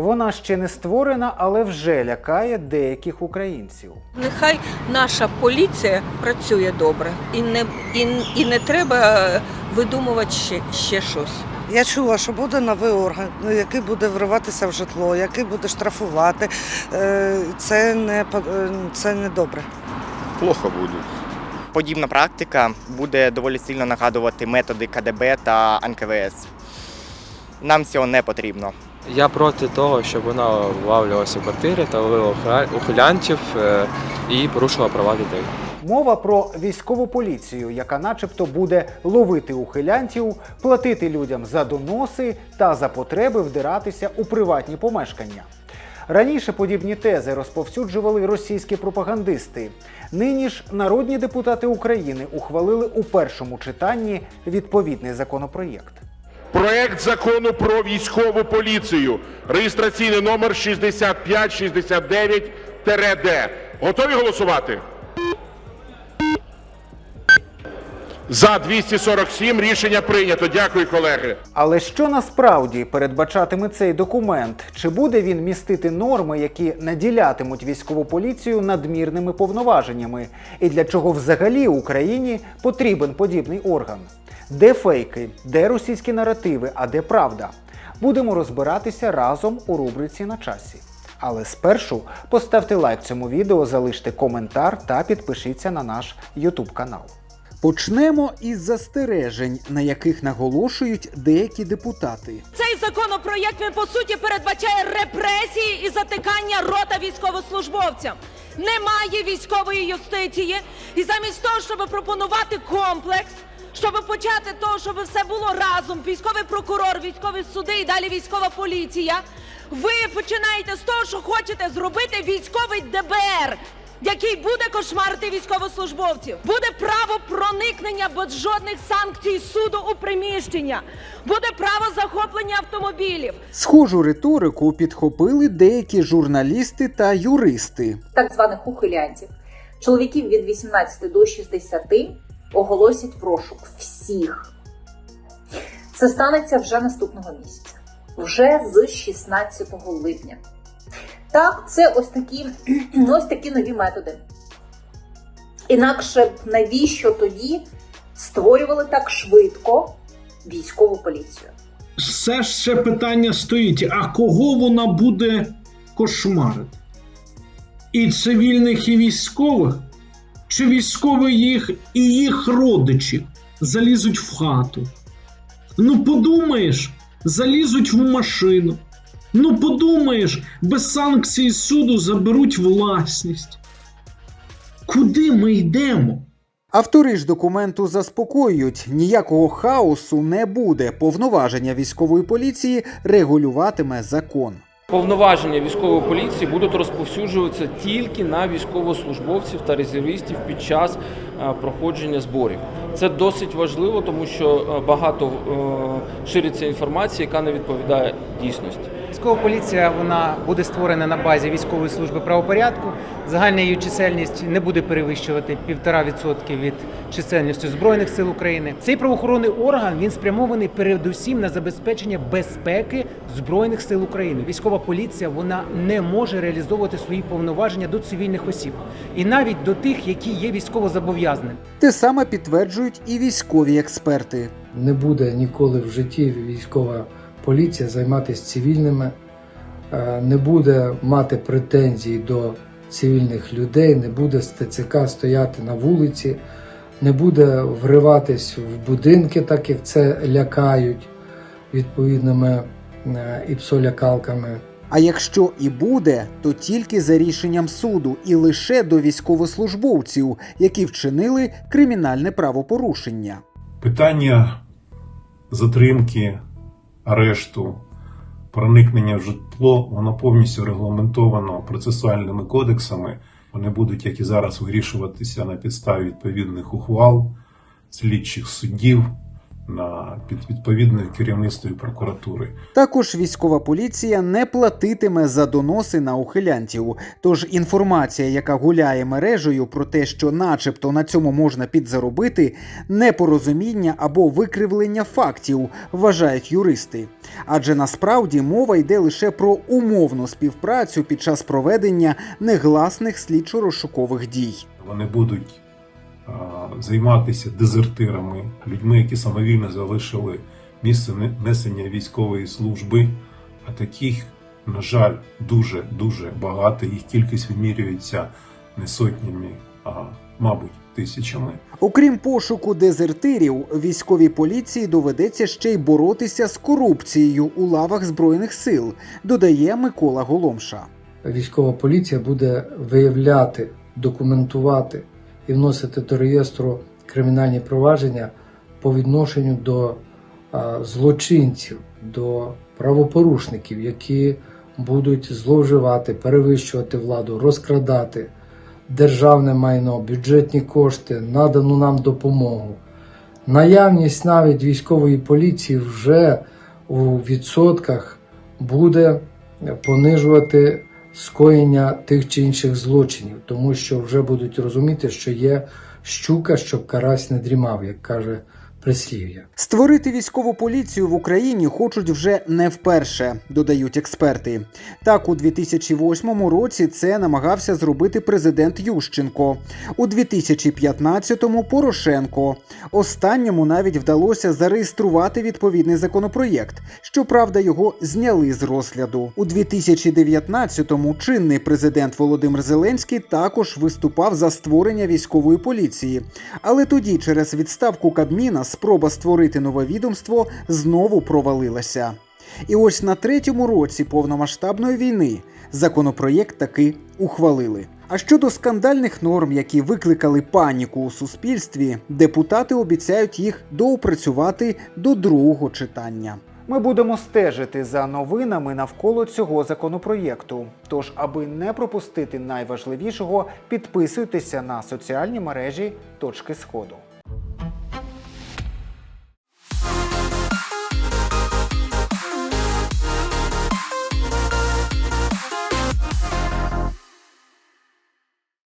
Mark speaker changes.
Speaker 1: Вона ще не створена, але вже лякає деяких українців.
Speaker 2: Нехай наша поліція працює добре і не, і, і не треба видумувати ще, ще щось.
Speaker 3: Я чула, що буде новий орган, ну, який буде вриватися в житло, який буде штрафувати. Е, Це не по- е, це не добре.
Speaker 4: плохо буде.
Speaker 5: Подібна практика буде доволі сильно нагадувати методи КДБ та НКВС. Нам цього не потрібно.
Speaker 6: Я проти того, щоб вона влавлювалася в квартирі та ловила ухиля- ухилянтів е, і порушувала права дітей.
Speaker 1: Мова про військову поліцію, яка начебто буде ловити ухилянтів, платити людям за доноси та за потреби вдиратися у приватні помешкання. Раніше подібні тези розповсюджували російські пропагандисти. Нині ж народні депутати України ухвалили у першому читанні відповідний законопроєкт.
Speaker 7: Проект закону про військову поліцію. Реєстраційний номер 6569-д. Готові голосувати? За 247 рішення прийнято. Дякую, колеги.
Speaker 1: Але що насправді передбачатиме цей документ? Чи буде він містити норми, які наділятимуть військову поліцію надмірними повноваженнями? І для чого взагалі Україні потрібен подібний орган? Де фейки, де російські наративи, а де правда? Будемо розбиратися разом у рубриці на часі. Але спершу поставте лайк цьому відео, залиште коментар та підпишіться на наш YouTube канал. Почнемо із застережень, на яких наголошують деякі депутати.
Speaker 8: Цей законопроєкт він по суті передбачає репресії і затикання рота військовослужбовцям. Немає військової юстиції, і замість того, щоб пропонувати комплекс, щоб почати того, щоб все було разом, військовий прокурор, військові суди і далі військова поліція. Ви починаєте з того, що хочете зробити військовий ДБР. Який буде кошмарити військовослужбовців, буде право проникнення без жодних санкцій суду у приміщення, буде право захоплення автомобілів,
Speaker 1: Схожу риторику підхопили деякі журналісти та юристи.
Speaker 9: так званих ухилянтів, чоловіків від 18 до 60 оголосять в розшук всіх. Це станеться вже наступного місяця, вже з 16 липня. Так, це ось такі, ось такі нові методи. Інакше б навіщо тоді створювали так швидко військову поліцію?
Speaker 10: все ж ще питання стоїть: а кого вона буде кошмарити? І цивільних, і військових? Чи військові їх і їх родичів залізуть в хату? Ну, подумаєш, залізуть в машину. Ну, подумаєш, без санкції суду заберуть власність. Куди ми йдемо?
Speaker 1: Автори ж документу заспокоюють, ніякого хаосу не буде. Повноваження військової поліції регулюватиме закон.
Speaker 6: Повноваження військової поліції будуть розповсюджуватися тільки на військовослужбовців та резервістів під час е, проходження зборів. Це досить важливо, тому що е, багато е, шириться інформація, яка не відповідає дійсності.
Speaker 11: Військова поліція вона буде створена на базі військової служби правопорядку. Загальна її чисельність не буде перевищувати 1,5% від чисельності збройних сил України. Цей правоохоронний орган він спрямований передусім на забезпечення безпеки збройних сил України. Військова поліція вона не може реалізовувати свої повноваження до цивільних осіб і навіть до тих, які є військовозобов'язаними.
Speaker 1: Те саме підтверджують і військові експерти.
Speaker 12: не буде ніколи в житті військова поліція займатися цивільними, е, не буде мати претензій до цивільних людей, не буде з ТЦК стояти на вулиці, не буде вриватись в будинки, так як це лякають відповідними е, іпсолякалками.
Speaker 1: А якщо і буде, то тільки за рішенням суду і лише до військовослужбовців, які вчинили кримінальне правопорушення.
Speaker 13: Питання затримки, арешту, проникнення в житло, воно повністю регламентовано процесуальними кодексами. Вони будуть, як і зараз, вирішуватися на підставі відповідних ухвал, слідчих суддів, на під відповідне керівництво і прокуратури.
Speaker 1: Також військова поліція не платитиме за доноси на ухилянтів. Тож інформація, яка гуляє мережею про те, що, начебто, на цьому можна підзаробити, непорозуміння або викривлення фактів, вважають юристи. Адже насправді мова йде лише про умовну співпрацю під час проведення негласних слідчо-розшукових дій.
Speaker 13: Вони будуть займатися дезертирами, людьми, які самовільно залишили місце не- несення військової служби. А таких, на жаль, дуже дуже багато. Їх кількість вимірюється не сотнями, а мабуть тисячами.
Speaker 1: Окрім пошуку дезертирів, військовій поліції доведеться ще й боротися з корупцією у лавах збройних сил, додає Микола Голомша.
Speaker 12: Військова поліція буде виявляти, документувати і вносити до реєстру кримінальні провадження по відношенню до злочинців, до правопорушників, які будуть зловживати, перевищувати владу, розкрадати державне майно, бюджетні кошти, надану нам допомогу. Наявність навіть військової поліції вже у відсотках буде понижувати скоєння тих чи інших злочинів, тому що вже будуть розуміти, що є щука, щоб карась не дрімав, як каже прислів'я.
Speaker 1: Створити військову поліцію в Україні хочуть вже не вперше, додають експерти. Так, у 2008 році це намагався зробити президент Ющенко, у 2015-му Порошенко. Останньому навіть вдалося зареєструвати відповідний законопроєкт. Щоправда, його зняли з розгляду. У 2019-му чинний президент Володимир Зеленський також виступав за створення військової поліції. Але тоді, через відставку Кабміна, спроба створити нове відомство знову провалилася. І ось на третьому році повномасштабної війни законопроєкт таки ухвалили. А щодо скандальних норм, які викликали паніку у суспільстві, депутати обіцяють їх доопрацювати до другого читання. Ми будемо стежити за новинами навколо цього законопроєкту. Тож, аби не пропустити найважливішого, підписуйтеся на соціальні мережі точки сходу.